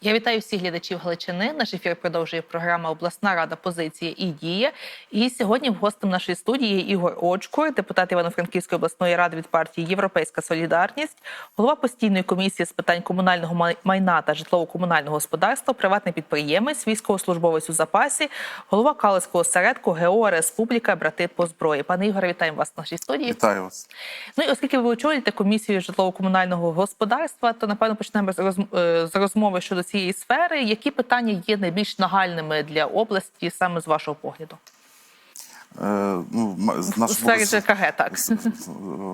Я вітаю всіх глядачів Галичини. Наш ефір продовжує програма Обласна рада позиція і дія. І сьогодні гостем нашої студії є Ігор Очкур, депутат Івано-Франківської обласної ради від партії Європейська Солідарність, голова постійної комісії з питань комунального майна та житлово-комунального господарства, приватний підприємець, військовослужбовець у запасі, голова Калицького осередку ГО Республіка Брати по зброї. Пане Ігоре, вітаємо вас в нашій студії. Вітаю вас. Ну і оскільки ви очолюєте комісію житлово-комунального господарства, то напевно почнемо з е, з розмови щодо цієї сфери. Які питання є найбільш нагальними для області саме з вашого погляду? Е, ну, нашого сфері ЖКГ, так.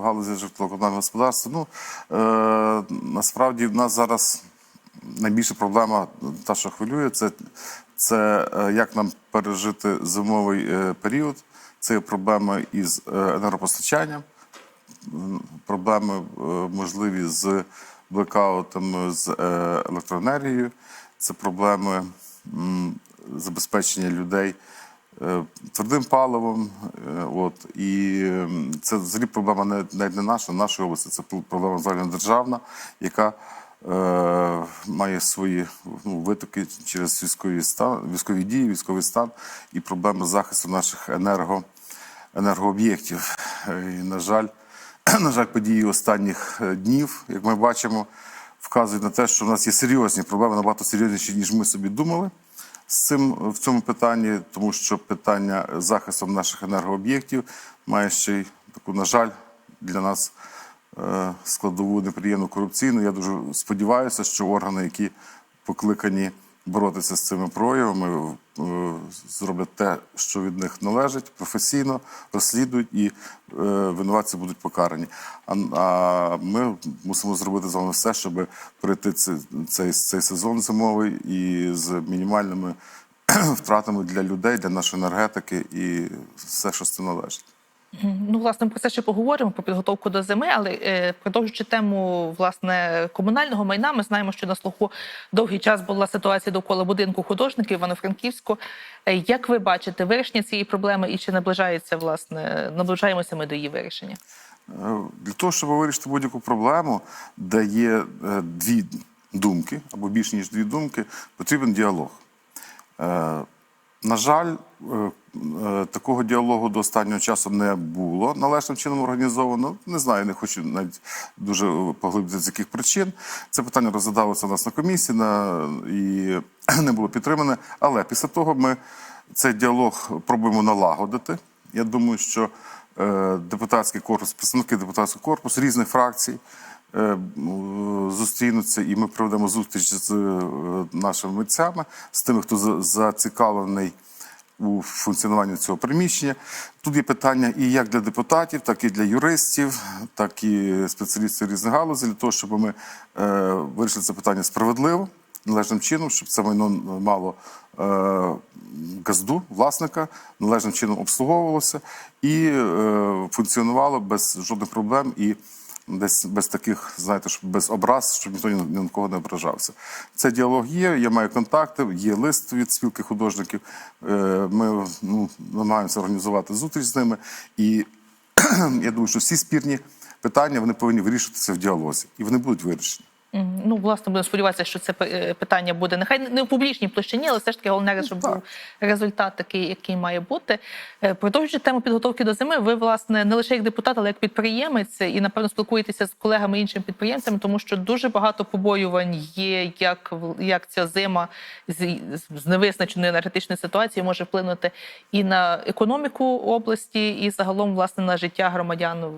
галузі житлово-комунального господарства. Ну, е, насправді в нас зараз найбільша проблема, та, що хвилює, це, це е, як нам пережити зимовий е, період. Це проблеми із енергопостачанням, проблеми можливі з блекаутами з е, електроенергією, це проблеми забезпечення людей е, твердим паливом. е, От, і це взагалі проблема не, навіть не наша, нашої області, це проблема загальнодержавна, яка має свої ну, витоки через військові, стан, військові дії, військовий стан і проблеми захисту наших енерго, енергооб'єктів. І, на жаль, на жаль, події останніх е, днів, як ми бачимо, вказують на те, що в нас є серйозні проблеми, набагато серйозніші, ніж ми собі думали з цим в цьому питанні, тому що питання захисту наших енергооб'єктів має ще й таку, на жаль, для нас е, складову неприємну корупційну. Я дуже сподіваюся, що органи, які покликані боротися з цими проявами, е, зроблять те, що від них належить, професійно розслідують і е, винуватці будуть покарані. А, ми мусимо зробити з вами все, щоб пройти цей, цей сезон зимовий і з мінімальними втратами для людей, для нашої енергетики і все, що з цим належить. Ну, власне, про це ще поговоримо про підготовку до зими, але е, продовжуючи тему власне комунального майна, ми знаємо, що на слуху довгий час була ситуація довкола будинку художників Івано-Франківську. Е, Як ви бачите вирішення цієї проблеми і чи наближається власне наближаємося ми до її вирішення? Е, Для того, щоб вирішити будь-яку проблему, де є е, дві думки або більш ніж дві думки, потрібен діалог. На жаль, е, е, такого діалогу до останнього часу не було належним чином організовано. Не знаю, не хочу навіть дуже поглибитися з яких причин. Це питання розглядалося у нас на комісії на, і не було підтримане. Але після того ми цей діалог пробуємо налагодити. Я думаю, що е, депутатський корпус, представники депутатського корпусу різних фракцій зустрінуться, і ми проведемо зустріч з е, нашими митцями, з тими, хто за- зацікавлений у функціонуванні цього приміщення. Тут є питання і як для депутатів, так і для юристів, так і спеціалістів різних галузей, для того, щоб ми е, вирішили це питання справедливо, належним чином, щоб це майно мало е, газду, власника, належним чином обслуговувалося і е, функціонувало без жодних проблем і десь без таких, знаєте, щоб без образ, щоб ніхто ні, ні на кого не ображався. Це діалог є, я маю контакти, є лист від спілки художників. Е, Ми ну, намагаємося організувати зустріч з ними. І я думаю, що всі спірні питання вони повинні вирішитися в діалозі, і вони будуть вирішені. Ну, власне, будемо сподіватися, що це е, питання буде нехай не в публічній площині, але все ж таки головне, щоб був результат такий, який має бути. Е, Продовжуючи тему підготовки до зими, ви власне не лише як депутат, але як підприємець, і напевно спілкуєтеся з колегами іншими підприємцями, тому що дуже багато побоювань є, як як ця зима з, з невизначеною енергетичною ситуацією може вплинути і на економіку області, і загалом власне на життя громадян Ну,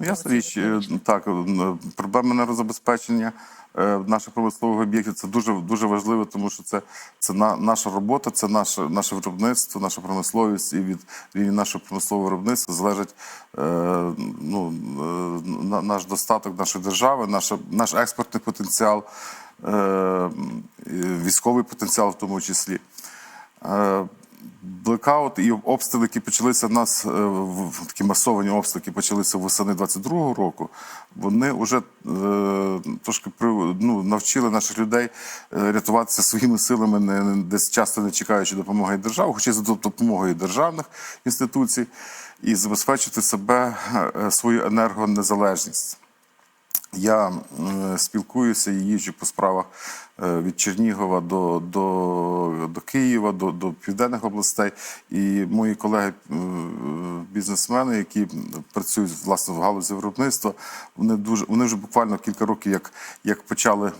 ясна річ, е, так, е, проблема нерозабезпечення е, наших промислових об'єктів. Це дуже дуже важливо, тому що це, це на, наша робота, це наше, наше виробництво, наша промисловість, і від рівня нашого промислового виробництва залежить е, ну, е, на- наш достаток нашої держави, наша, наш експортний потенціал, е, військовий потенціал в тому числі. Е, Блекаут і обстріли, які почалися в нас е, такі масовані обстріли, які почалися восени 22-го року. Вони вже е, трошки ну, навчили наших людей е, рятуватися своїми силами, не десь часто не чекаючи допомоги держави, хоча й за допомогою державних інституцій, і забезпечити себе е, свою енергонезалежність. Я м, спілкуюся і їжджу по справах е, від Чернігова до, до, до Києва, до, до південних областей. І мої колеги, е, які працюють власне в галузі виробництва, вони дуже вони вже буквально кілька років, як, як почали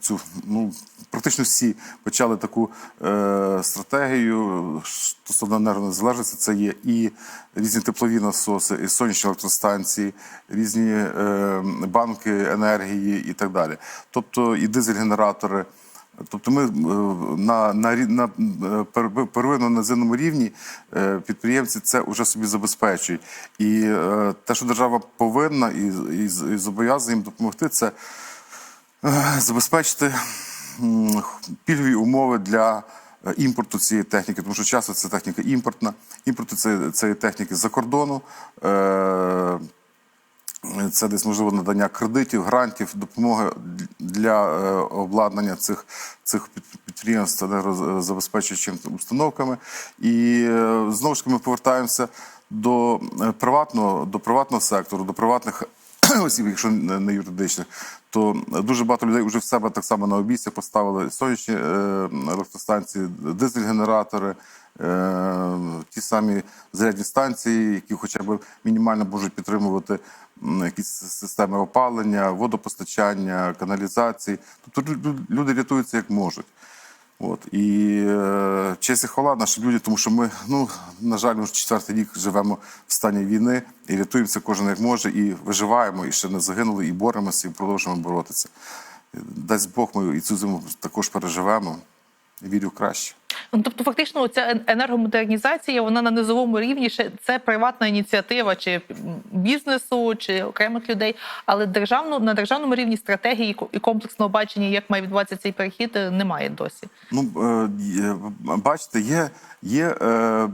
цю ну. Практично всі почали таку е, стратегію стосовно енергонезалежності. Це є і різні теплові насоси, і сонячні електростанції, різні е, банки енергії і так далі. Тобто і дизель-генератори. Тобто ми е, на, на, на е, первинно наземному рівні е, підприємці це вже собі забезпечують. І те, що держава повинна і, і, і зобов'язана їм допомогти, це забезпечити пільгові умови для імпорту цієї техніки, тому що часто це техніка імпортна, імпорту цієї, техніки з-за кордону. Це десь можливо надання кредитів, грантів, допомоги для е, обладнання цих, цих під- підприємств енергозабезпечуючими установками. І е, знову ж таки ми повертаємося до е, приватного, до приватного сектору, до приватних осіб, якщо не юридичних, то дуже багато людей вже в себе так само на обійці поставили сонячні електростанції, дизель-генератори, ті самі зарядні станції, які хоча б мінімально можуть підтримувати якісь системи опалення, водопостачання, каналізації. Тобто лю- лю- люди рятуються як можуть. От і е, честь і хвала нашим людям, тому що ми, ну на жаль, вже четвертий рік живемо в стані війни і рятуємося кожен як може, і виживаємо, і ще не загинули, і боремося, і продовжуємо боротися. Дасть Бог, ми і цю зиму також переживемо. Вірю краще. Ну, тобто, фактично, ця енергомодернізація, вона на низовому рівні ще це приватна ініціатива чи бізнесу, чи окремих людей. Але державно на державному рівні стратегії і комплексного бачення, як має відбуватися цей перехід, е, немає досі. Ну, е, бачите, є, є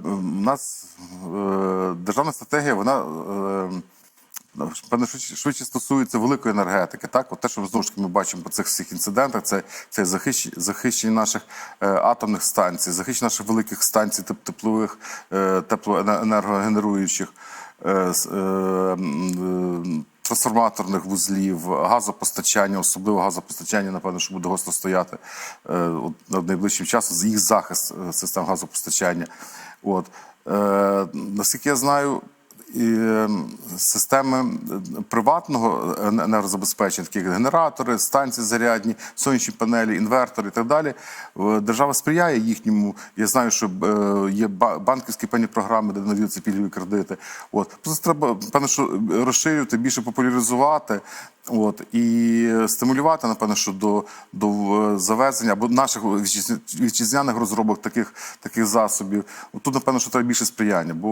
у нас е, державна стратегія, вона е, певно швидше, стосується великої енергетики. Так, от те, що знову ж таки ми бачимо по цих всіх інцидентах, це, це захищення, захищення наших е, атомних станцій, захищення наших великих станцій теп- теплових, е, теплоенергогенеруючих. е, е, е, трансформаторних вузлів, газопостачання, особливо газопостачання, напевно, що буде гостро стояти е, от, найближчим часом, їх захист е, систем газопостачання. От. Е, наскільки я знаю, системи е, приватного енергозабезпечення, такі як генератори, станції зарядні, сонячні панелі, інвертори і так далі. е, Держава сприяє їхньому. Я знаю, що е, є ба- банківські певні програми, де надаються пільгові кредити. От просто треба певно, що розширювати, більше популяризувати. От і стимулювати, напевно, що до, до е, завезення або наших вітчизня- вітчизняних розробок таких, таких засобів. Тут, напевно, що треба більше сприяння. Бо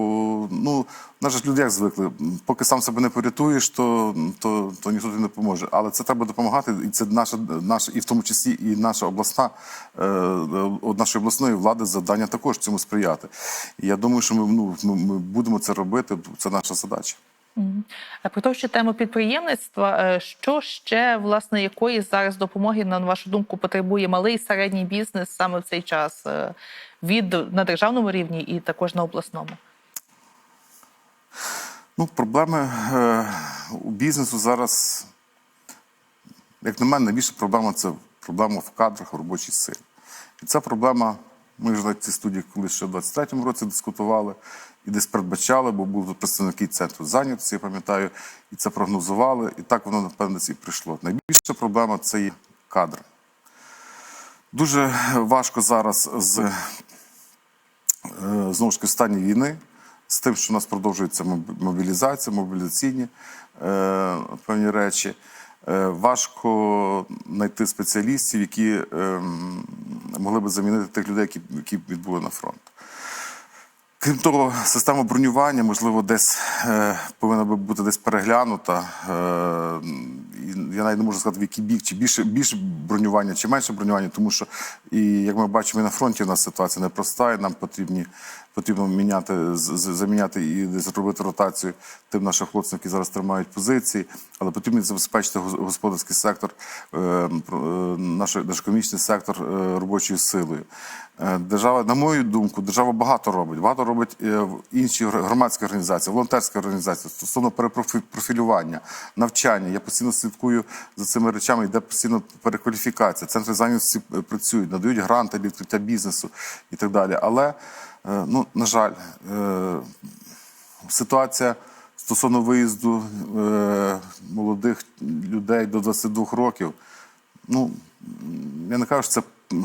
ну, наші люди як звикли, поки сам себе не порятуєш, то, то, то ніхто тобі не поможе. Але це треба допомагати, і це наша, наша і в тому числі і наша обласна е, е, нашої обласної влади завдання також цьому сприяти. І я думаю, що ми, ну, ми будемо це робити. Це наша задача. А Продовжуючи тему підприємництва, е, що ще власне якої зараз допомоги, на вашу думку, потребує малий і середній бізнес саме в цей час е, від на державному рівні і також на обласному? Ну, проблеми е, у бізнесу зараз, як на мене, найбільша проблема це проблема в кадрах в робочій силі. І ця проблема, ми вже на цій студії колись ще в 23-му році дискутували і десь передбачали, бо були представники центру зайнятості, я пам'ятаю, і це прогнозували, і так воно, напевно, і прийшло. Найбільша проблема це є кадри. Дуже важко зараз з е, знову ж таки стані війни, з тим, що у нас продовжується мобілізація, мобілізаційні е, певні речі. Е, важко знайти спеціалістів, які е, могли би замінити тих людей, які відбули на фронт. Крім того, система бронювання, можливо, десь е, повинна би бути десь переглянута. Е, я навіть не можу сказати, в який бік, чи більше, більше бронювання, чи менше бронювання, тому що і як ми бачимо, і на фронті у нас ситуація непроста, і нам потрібні, потрібно міняти, заміняти і десь робити ротацію тим нашим хлопцям, які зараз тримають позиції, але потрібно забезпечити господарський сектор, е, е, наш, наш економічний сектор е, робочою силою. Держава, на мою думку, держава багато робить. Багато робить інші громадські організації, волонтерські організації стосовно перепрофілювання, навчання. Я постійно слідкую за цими речами, йде постійно перекваліфікація. Центри зайнятості працюють, надають гранти для відкриття бізнесу і так далі. Але, ну, на жаль, е, ситуація стосовно виїзду е, молодих людей до 22 років. Ну, я не кажу, що це,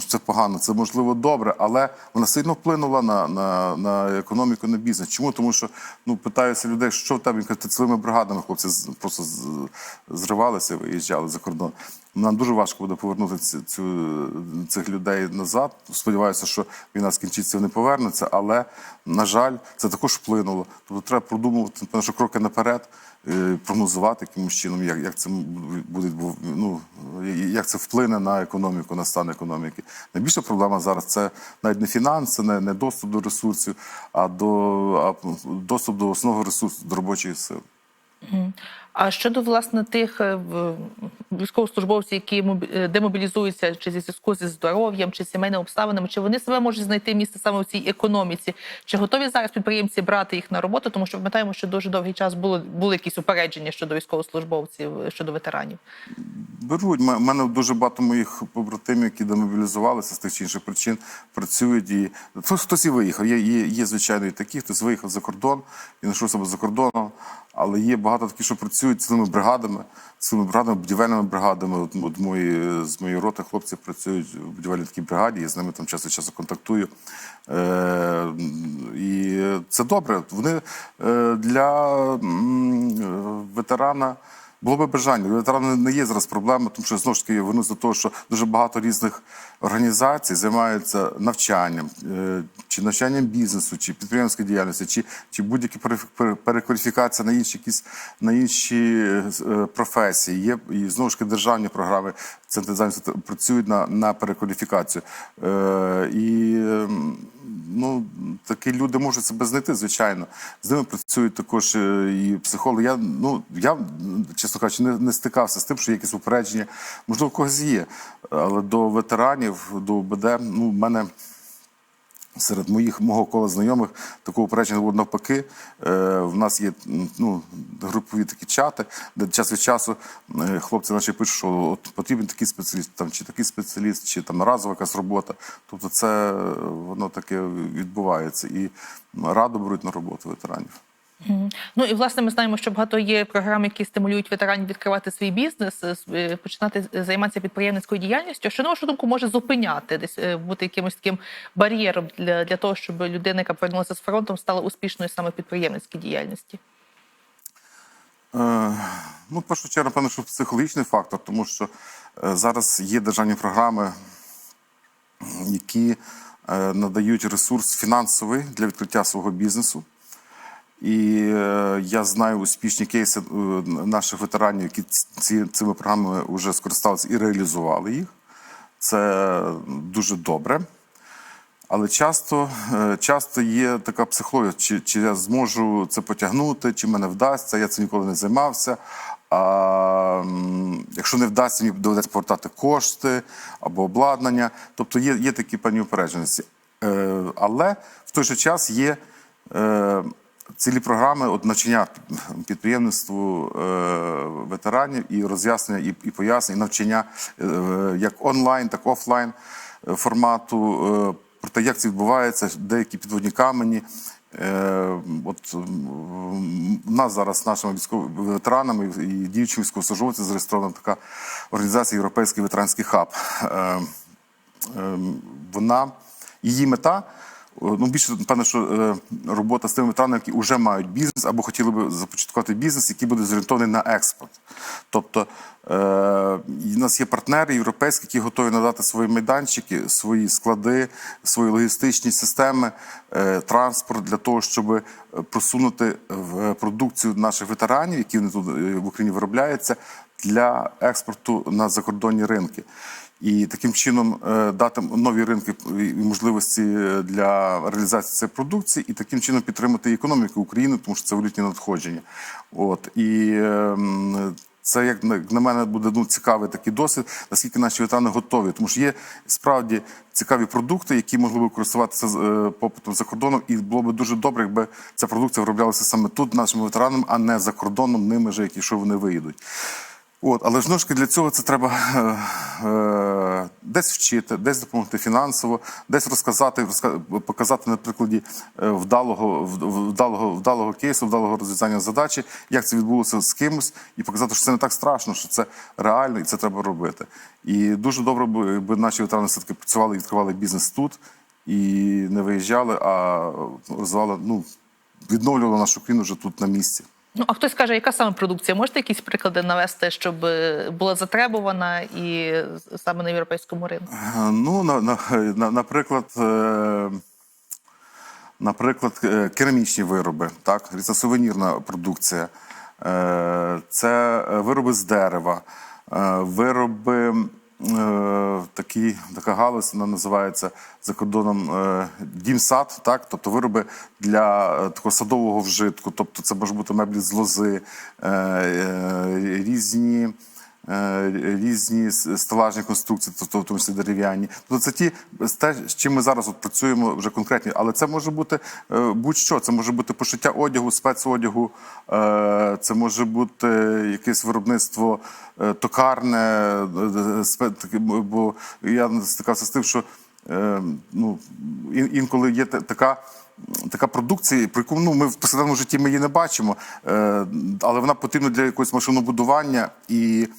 це погано, це можливо добре, але вона сильно вплинула на, на, на економіку, на бізнес. Чому? Тому що ну, питаюся людей, що в тебе Він цілими бригадами хлопці просто зривалися виїжджали за кордон. Нам дуже важко буде повернути цю, цих людей назад. Сподіваюся, що війна скінчиться, вони повернуться, але, на жаль, це також вплинуло. Тобто треба продумувати що кроки наперед, прогнозувати якимось чином, як, як це буде ну, як це вплине на економіку, на стан економіки. Найбільша проблема зараз це навіть не фінанси, не, не доступ до ресурсів, а до а доступ до основного ресурсу, до робочої сили. А щодо власне тих е, військовослужбовців, які е, демобілізуються чи зі зв'язку зі здоров'ям, чи сімейними обставинами, чи вони себе можуть знайти місце саме в цій економіці? Чи готові зараз підприємці брати їх на роботу? Тому що пам'ятаємо, що дуже довгий час було були якісь упередження щодо військовослужбовців, е, щодо ветеранів. Беруть. У мене дуже багато моїх побратимів, які демобілізувалися з тих чи інших причин, працюють і хтось, хтось і виїхав. Є, є, є звичайно і такі, хтось виїхав за кордон і знайшов себе за кордоном. Але є багато таких, що працюють цілими бригадами, цілими бригадами, будівельними бригадами. От, от мої, з моєї роти хлопці працюють в будівельній такій бригаді, я з ними там час від часу контактую. Е, і це добре. Вони е, для м, е, ветерана. Було би бажання. У не є зараз проблема, тому що знову ж таки вернусь до того, що дуже багато різних організацій займаються навчанням, е, чи навчанням бізнесу, чи підприємської діяльності, чи, чи будь-які пере- пере- перекваліфікації на інші якісь на інші е, професії. Є і знову ж таки державні програми центри зайнятості працюють на, на перекваліфікацію. Е, і ем, ну, такі люди можуть себе знайти, звичайно. З ними працюють також е, і психологи. Я, ну, я чесно кажучи, не, не стикався з тим, що є якісь упередження. Можливо, у когось є. Але до ветеранів, до ОБД, ну, в мене. Серед моїх мого кола знайомих такого упередження було навпаки. Е, в нас є ну, групові такі чати, де час від часу е, хлопці наші пишуть, що от потрібен такий спеціаліст, там чи такий спеціаліст, чи там разова якась робота. Тобто, це е, воно таке відбувається і радо беруть на роботу ветеранів. Ну і власне ми знаємо, що багато є програм, які стимулюють ветеранів відкривати свій бізнес, е, е, починати займатися підприємницькою діяльністю. Що на вашу думку може зупиняти десь е, бути якимось таким бар'єром для, для того, щоб людина, яка повернулася з фронтом, стала успішною саме в підприємницькій діяльності? Е, Ну, в першу чергу, напевно, що психологічний фактор, тому що е, зараз є державні програми, які е, надають ресурс фінансовий для відкриття свого бізнесу. І е, я знаю успішні кейси е, наших ветеранів, які ці, цими програмами вже скористалися і реалізували їх. Це дуже добре. Але часто, е, часто є така психологія, чи, чи я зможу це потягнути, чи мене вдасться, я цим ніколи не займався. А якщо не вдасться, мені доведеться повертати кошти або обладнання. Тобто є, є такі певні упередженості. Е, але в той же час є е, цілі програми от навчання підприємництву е, ветеранів і роз'яснення, і, і пояснення, і навчання е, як онлайн, так офлайн е, формату. Е, про те, як це відбувається, деякі підводні камені. Е, от у нас зараз з нашими військовими ветеранами і діючими військовослужбовцями зареєстрована така організація Європейський ветеранський хаб. Е, е, вона її мета. Ну, більше напевно, що е, робота з тими ветеранами, які вже мають бізнес або хотіли би започаткувати бізнес, який буде зорієнтований на експорт. Тобто е, і нас є партнери європейські, які готові надати свої майданчики, свої склади, свої логістичні системи, е, транспорт для того, щоб просунути в продукцію наших ветеранів, які вони тут е, в Україні виробляються, для експорту на закордонні ринки. І таким чином е, дати нові ринки і можливості для реалізації цієї продукції, і таким чином підтримати економіку України, тому що це валютні надходження. От і ем, це як на мене буде ну, цікавий такий досвід, наскільки наші ветерани готові, тому що є справді цікаві продукти, які могли б користуватися е, попитом за кордоном, і було б дуже добре, якби ця продукція вироблялася саме тут, нашими ветеранами, а не за кордоном ними же, якщо вони виїдуть. От, але ж ножки для цього це треба е, е, десь вчити, десь допомогти фінансово, десь розказати, розка- показати на прикладі е, вдалого, вдалого, вдалого кейсу, вдалого розв'язання задачі, як це відбулося з кимось, і показати, що це не так страшно, що це реально і це треба робити. І дуже добре би, наші ветерани все-таки працювали, відкривали бізнес тут і не виїжджали, а розвивали, ну, відновлювали нашу країну вже тут на місці. Ну, а хтось каже, яка саме продукція? Можете якісь приклади навести, щоб е, була затребувана і саме на європейському ринку? Е, Ну, на, на, на, наприклад, е, наприклад, е, керамічні вироби, так, різносувенірна продукція, е, це вироби з дерева, е, вироби. Е, Такі, така галузь вона називається за кордоном е, дімсад, так, тобто вироби для е, такого садового вжитку, тобто це може бути меблі з лози, різні різні с- стелажні конструкції, тобто в тому числі дерев'яні. Тобто це ті з те, з чим ми зараз от працюємо вже конкретні, але це може бути е, будь-що. Це може бути пошиття одягу, спецодягу, е, це може бути якесь виробництво е, токарне, е, е, бо я стикався з тим, що е, ну, інколи є така. Така продукція, про яку ну, ми в повсякденному житті ми її не бачимо, е, але вона потрібна для якогось машинобудування, і е,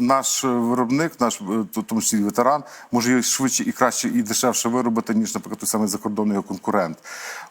наш виробник, наш е, тому числі ветеран, може її швидше і краще і дешевше виробити, ніж, наприклад, той самий закордонний конкурент.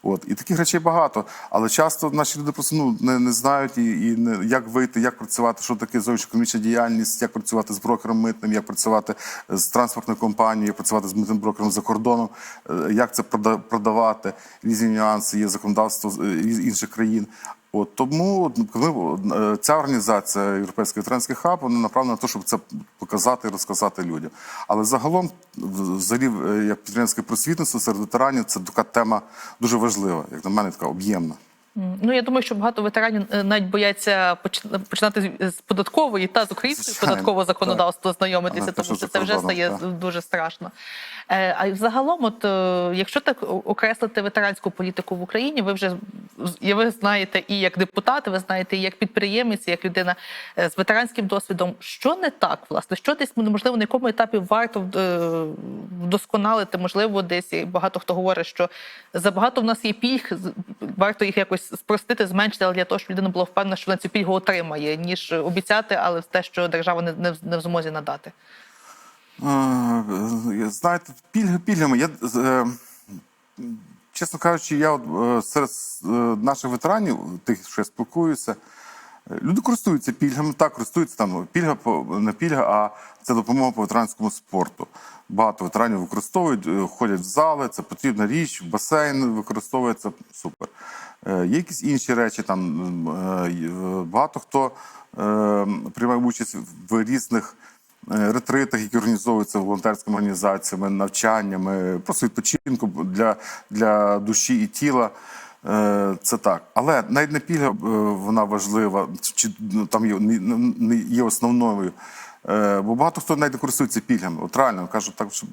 От і таких речей багато. Але часто наші люди просто ну не, не знають і, і не як вийти, як працювати, що таке зовнішньоекономічна діяльність, як працювати з брокером митним, як працювати з транспортною компанією, як працювати з митним брокером за кордоном, е, як це прода- продавати, різні нюанси, є законодавство е, із інших країн. От тому ми, е, ця організація Європейський ветеранський хаб вона направлена на те, щоб це показати і розказати людям. Але загалом, взагалі, е, як підтримське просвітництво серед ветеранів, це така тема дуже важлива, як на мене, така об'ємна. Ну я думаю, що багато ветеранів е, навіть бояться поч- починати з- податкової та з українською податкового законодавства знайомитися, тому що це вже стає дуже страшно. Е, А й загалом, от е, якщо так окреслити ветеранську політику в Україні, ви вже і ви знаєте і як депутат, ви знаєте і як підприємець, і як людина з ветеранським досвідом, що не так, власне, що десь можливо на якому етапі варто вдосконалити, можливо, десь і багато хто говорить, що забагато в нас є пільг, варто їх якось спростити, зменшити, але для того, щоб людина була впевнена, що вона цю пільгу отримає, ніж обіцяти, але те, що держава не, не, не в змозі надати. Е, Знаєте, пільги пільгами. Я, е, чесно кажучи, я от, е, серед наших ветеранів, тих, що я спілкуюся, люди користуються пільгами. Так, користуються там пільга не пільга, а це допомога по ветеранському спорту. Багато ветеранів використовують, ходять в зали, це потрібна річ, басейн використовується супер. Е, якісь інші речі, там е, е, багато хто приймає участь в різних ретритах, які організовуються волонтерськими організаціями, навчаннями, просто відпочинку для, для душі і тіла. Це так. Але навіть не пільга вона важлива, чи ну, там є, є основною. Е, Бо багато хто навіть не користується пільгами. От реально кажу, так що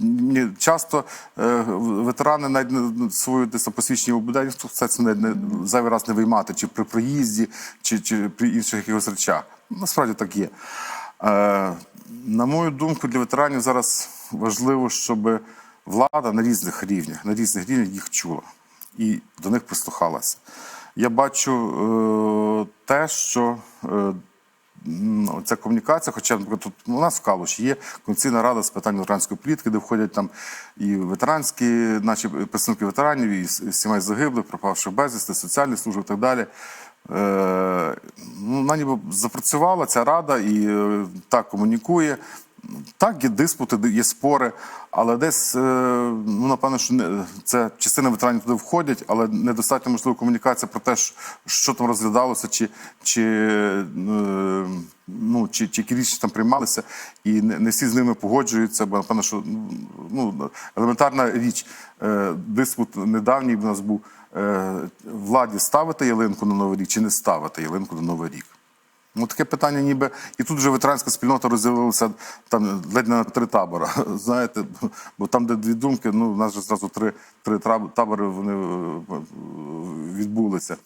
мені часто е, ветерани навіть свою десь посвідчення УБД, ніхто це не, не зайвий раз не виймати, чи при проїзді, чи, чи при інших якихось речах. Насправді так є. Е, На мою думку, для ветеранів зараз важливо, щоб влада на різних рівнях, на різних рівнях їх чула і до них прислухалася. Я бачу е, те, що е, ця комунікація, хоча наприклад, тут у нас в Калуші є Конституційна рада з питань ветеранської політики, де входять там і ветеранські, наші представники ветеранів, і сімей загиблих, пропавших безвісти, соціальні служби і так далі. Е, ну, вона ніби запрацювала ця рада і е, так комунікує. Так, є диспути, є спори, але десь, е, ну, напевно, що не, це частина ветеранів туди входять, але недостатньо можливо комунікація про те, що, там розглядалося, чи, чи, е, ну, чи, чи які рішення там приймалися, і не, не всі з ними погоджуються, бо напевно, що ну, елементарна річ, е, диспут недавній в нас був владі ставити ялинку на Новий рік чи не ставити ялинку на Новий рік. Ну, таке питання, ніби і тут вже ветеранська спільнота розділилася там ледь не на три табори. Знаєте, бо там, де дві думки, ну у нас же зразу три, три табори вони е, відбулися.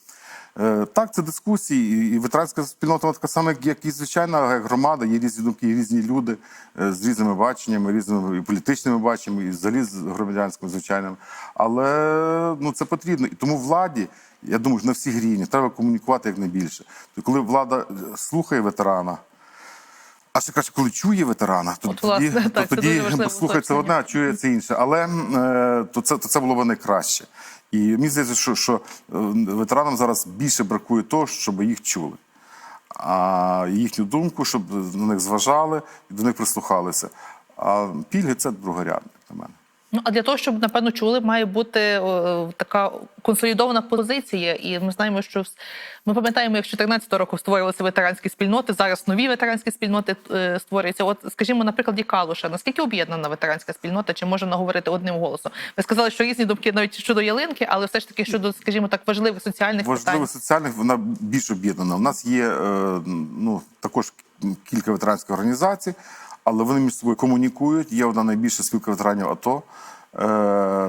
Е, Так, це дискусії, і- ветеранська спільнота така сама, як- і звичайна громада, є різні думки, є різні люди е, з різними баченнями, різними і політичними баченнями, і взагалі з громадянським звичайним. Але ну це потрібно. І тому владі, я думаю, на всіх рівнях треба комунікувати якнайбільше. То коли влада е, слухає ветерана. А ще краще, коли чує ветерана, то От, власне, тоді, так, то це тоді дуже важливе слухається уточнення. одне, а чує це інше. Але е, то, це, то це було б найкраще. І мені здається, що, що е, ветеранам зараз більше бракує того, щоб їх чули. А їхню думку, щоб на них зважали і до них прислухалися. А пільги це другорядне для мене. Ну а для того, щоб напевно чули, має бути е, така консолідована позиція. І ми знаємо, що ми пам'ятаємо, як з 14 року створювалися ветеранські спільноти. Зараз нові ветеранські спільноти е, створюються. От, скажімо, на прикладі Калуша, наскільки об'єднана ветеранська спільнота, чи може наговорити одним голосом? Ви сказали, що різні думки навіть щодо ялинки, але все ж таки щодо, скажімо так, важливих соціальних Важливо питань. соціальних вона більш об'єднана. У нас є е, ну, також кілька ветеранських організацій, але вони між собою комунікують. Є одна найбільша спілка ветеранів АТО. Е,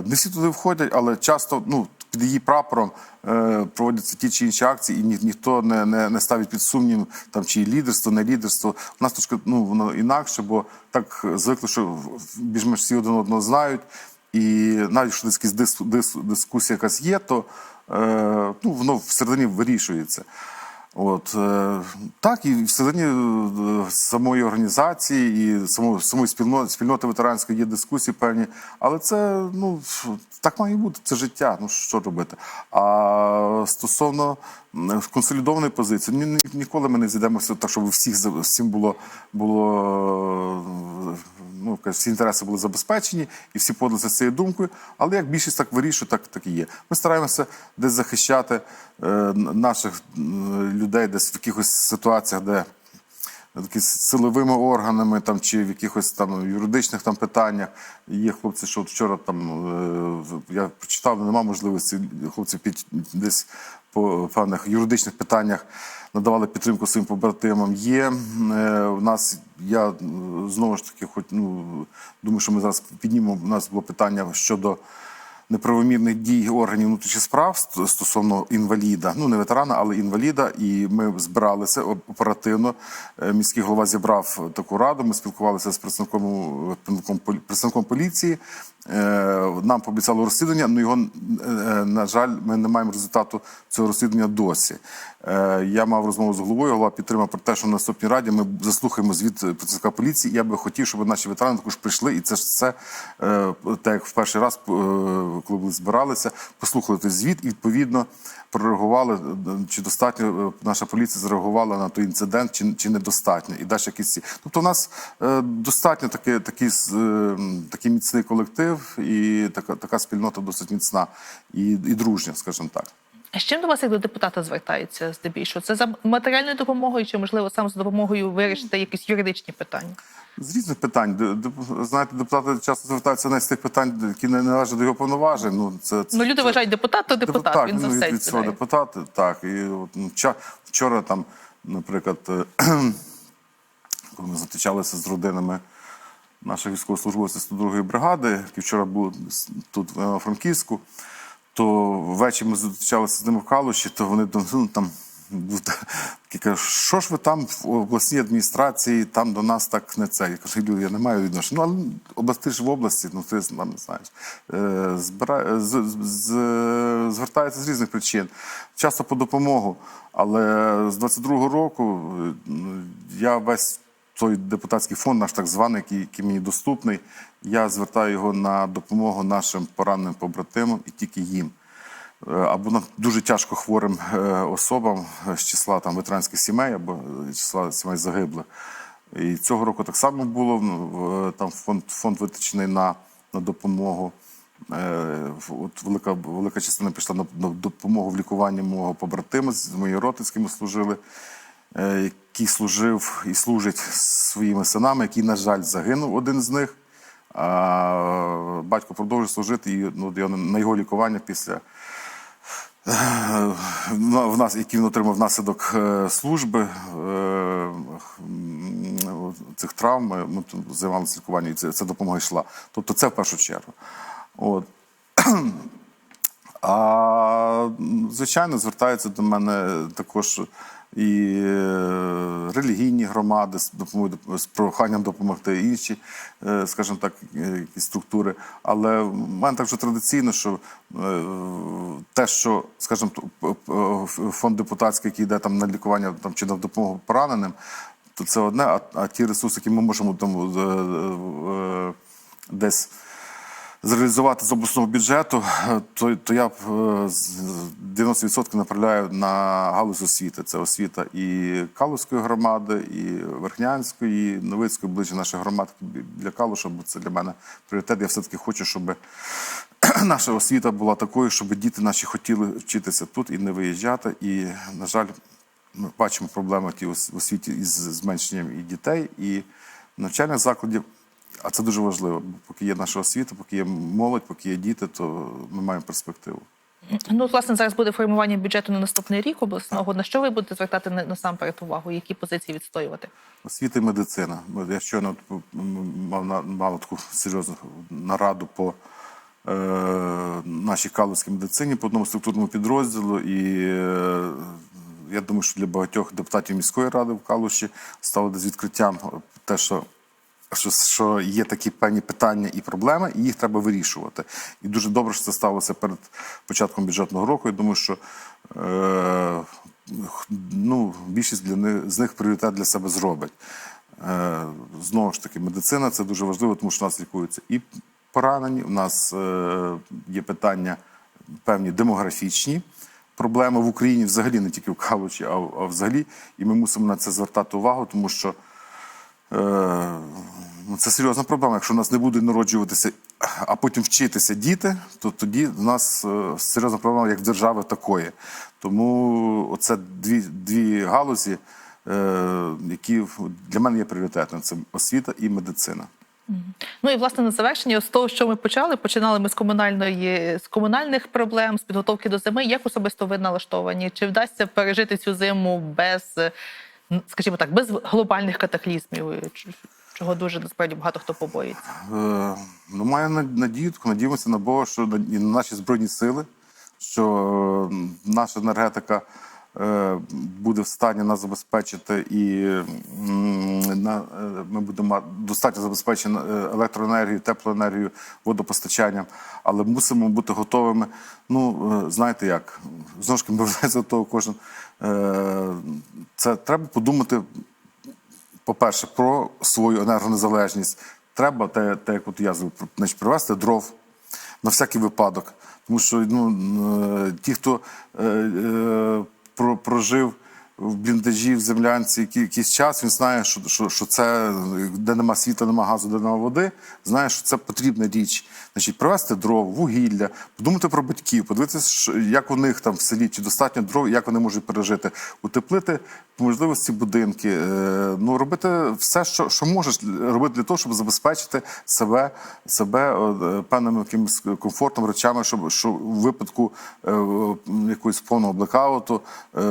не всі туди входять, але часто ну, під її прапором е, проводяться ті чи інші акції, і ні, ніхто не, не, не ставить під сумнів там чи лідерство, не лідерство. У нас трошки ну, воно інакше, бо так звикли, що більш-менш всі один одного знають. І навіть якщо десь дис, дис, дискусія якась є, то е, ну, воно всередині вирішується. От, е, так, і всередині е, самої організації і самої, самої спільноти, спільноти ветеранської є дискусії певні, але це ну, так має бути, це життя, ну що робити. А стосовно консолідованої позиції, ні, ні, ніколи ми не зійдемося так, щоб всіх всім було, було ну, всі інтереси були забезпечені, і всі подалися з цією думкою. Але як більшість так вирішує, так, так і є. Ми стараємося десь захищати е, наших людей десь в якихось ситуаціях, де такі силовими органами там чи в якихось там юридичних там питаннях. Є хлопці, що от вчора там е, я прочитав, нема можливості хлопці під десь по певних юридичних питаннях надавали підтримку своїм побратимам. Є е, у нас, я знову ж таки, хоч ну думаю, що ми зараз піднімемо. У нас було питання щодо неправомірних дій органів внутрішніх справ стосовно інваліда, ну не ветерана, але інваліда. І ми збиралися оп- оперативно. Е, Міський голова зібрав таку раду. Ми спілкувалися з представником полі- представником поліції. Е, Нам пообіцяли розслідування, але його е, на жаль, ми не маємо результату цього розслідування досі. Е, Я мав розмову з головою. Голова підтримав про те, що на наступній раді ми заслухаємо звіт працівника поліції. Я би хотів, щоб наші ветерани також прийшли, і це ж все е, так як в перший раз, е, коли були збиралися, послухали той звіт і відповідно прореагували, е, чи достатньо е, наша поліція зреагувала на той інцидент, чи, чи недостатньо, і далі якісь. Тобто, у нас е, достатньо такий, такий, е, такий міцний колектив, і така, така спільнота досить міцна і, і дружня, скажімо так. А з чим до вас як до депутата звертаються здебільшого? Це за матеріальною допомогою, чи можливо саме за допомогою вирішити якісь юридичні питання? З різних питань. Знаєте, депутати часто звертаються не з тих питань, які не належать до його повноважень. Ну, це, це, Ну люди це- вважають депутат, то депутат. так, він за ну, все від, відповідає. депутата, так. І от, ну, вчора, вчора там, наприклад, е, коли ми зустрічалися з родинами наших військовослужбовців 102-ї бригади, які вчора були тут в Івано-Франківську, то ввечері ми зустрічалися з ними в Калуші, то вони там, ну, там кажуть, що ж ви там в обласній адміністрації, там до нас так не це. Я кажу, «Ілю, я не маю відношення. Ну, але ти ж в області, ну ти нам не знаєш. Е, збира... звертаються з різних причин. Часто по допомогу. Але з 22-го року е, ну, я весь той депутатський фонд, наш так званий, який, який мені доступний, я звертаю його на допомогу нашим пораненим побратимам і тільки їм. Е, Або на дуже тяжко хворим е, особам з числа там ветеранських сімей або з числа сімей загиблих. І цього року так само було. Там фонд, фонд витичений на, на допомогу. Е, От велика, велика частина пішла на, допомогу в лікуванні мого побратима з моєї роти, служили, який служив і служить своїми синами, який, на жаль, загинув один з них. А батько продовжує служити і ну, на його лікування після в нас, які він отримав внаслідок е, служби е, цих травм, ми займалися лікуванням, і це, це допомога йшла. Тобто це в першу чергу. От. А звичайно, звертаються до мене також і е, релігійні громади з з проханням допомогти інші, е, скажімо так, е, якісь структури. Але в мене так вже традиційно, що те, що, скажімо, фонд депутатський, який йде там на лікування там чи на допомогу пораненим, то це одне, а, а ті ресурси, які ми можемо там десь зреалізувати з обласного бюджету, е, то, то я б е, 90% направляю на галузь освіти. Це освіта і Калузької громади, і Верхнянської, і Новицької, ближче наших громад для Калуша, бо це для мене пріоритет. Я все-таки хочу, щоб наша освіта була такою, щоб діти наші хотіли вчитися тут і не виїжджати. І, на жаль, ми бачимо проблеми ті в освіті із зменшенням і дітей, і навчальних закладів. А це дуже важливо, бо поки є наша освіта, поки є молодь, поки є діти, то ми маємо перспективу. Ну, власне, зараз буде формування бюджету на наступний рік обласного. На що ви будете звертати на- насамперед увагу? Які позиції відстоювати? Освіта і медицина. Я щойно мав, таку серйозну нараду по е, нашій калузькій медицині, по одному структурному підрозділу. І е, я думаю, що для багатьох депутатів міської ради в Калуші стало десь відкриттям те, що що, що є такі певні питання і проблеми, і їх треба вирішувати. І дуже добре, що це сталося перед початком бюджетного року. Я думаю, що е, ну, більшість для них, з них пріоритет для себе зробить. Е, знову ж таки, медицина це дуже важливо, тому що у нас лікуються і поранені. У нас е, є питання певні демографічні. Проблеми в Україні взагалі не тільки в Калучі, а, а взагалі. І ми мусимо на це звертати увагу, тому що це серйозна проблема. Якщо у нас не буде народжуватися, а потім вчитися діти, то тоді в нас е, серйозна проблема як держави такої. Тому оце дві, дві галузі, е, які для мене є пріоритетними: це освіта і медицина. Ну і власне на завершення з того, що ми почали, починали ми з комунальної з комунальних проблем, з підготовки до зими. Як особисто ви налаштовані? Чи вдасться пережити цю зиму без, е, скажімо так, без глобальних катаклізмів, е, чого дуже насправді багато хто побоїться? Е, ну, маю над- надію, надіємося на Бога, що на, наші збройні сили, що е, наша енергетика е, буде в стані нас забезпечити, і ми будемо достатньо забезпечені е, електроенергією, теплоенергією, водопостачанням, але мусимо бути готовими. Ну, знаєте як, знову ж ми до того кожен. Е, це треба подумати по-перше, про свою енергонезалежність. Треба, те, те як от я значить, привезти дров на всякий випадок. Тому що ну, е, ті, хто е, е, про, прожив в бліндажі, в землянці який- якийсь час, він знає, що, що, що це, де нема світла, нема газу, де нема води, знає, що це потрібна річ. Значить, привезти дров, вугілля, подумати про батьків, подивитися, що- як у них там в селі, чи достатньо дров, як вони можуть пережити, утеплити по можливості будинки, е, ну робити все, що, що можеш робити для того, щоб забезпечити себе, себе е, певним якимось комфортом, речами, щоб, щоб у випадку е, якогось повного блекауту е,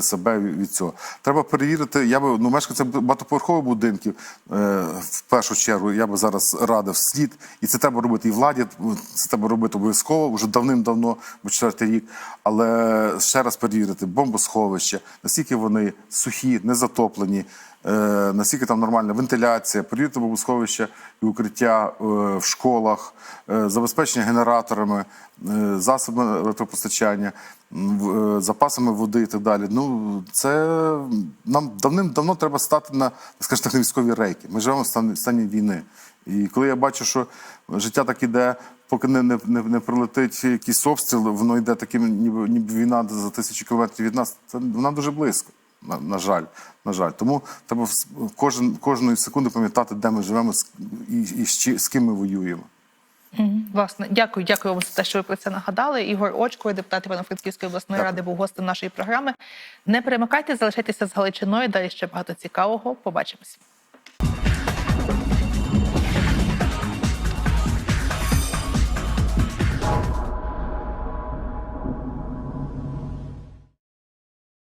убезпечити себе від цього. Треба перевірити. Я би ну мешканцям багатоповерхових будинків е, в першу чергу я би зараз радив слід, і це треба робити і владі. Це треба робити обов'язково вже давним-давно, бо четвертий рік. Але ще раз перевірити бомбосховища, наскільки вони сухі, не затоплені. Е, Наскільки там нормальна вентиляція, перевірити бомбосховища і укриття е, в школах, е, забезпечення генераторами, засобами електропостачання, е, запасами води і так далі. Ну це нам давним-давно треба стати на скажімо так, на військові рейки. Ми живемо в стані, в стані війни. І коли я бачу, що життя так іде, поки не, не, не, не прилетить якийсь обстріл, воно йде таким, ніби, ніби війна за тисячу кілометрів від нас, це вона дуже близько. На, на жаль, на жаль. Тому треба кожен, кожної секунди пам'ятати, де ми живемо і, і з, чи- з ким ми воюємо. Власне, дякую, дякую вам за те, що ви про це нагадали. Ігор Очко, депутат Івано-Франківської обласної Дякую. ради, був гостем нашої програми. Не перемикайте, залишайтеся з Галичиною. Далі ще багато цікавого. Побачимось.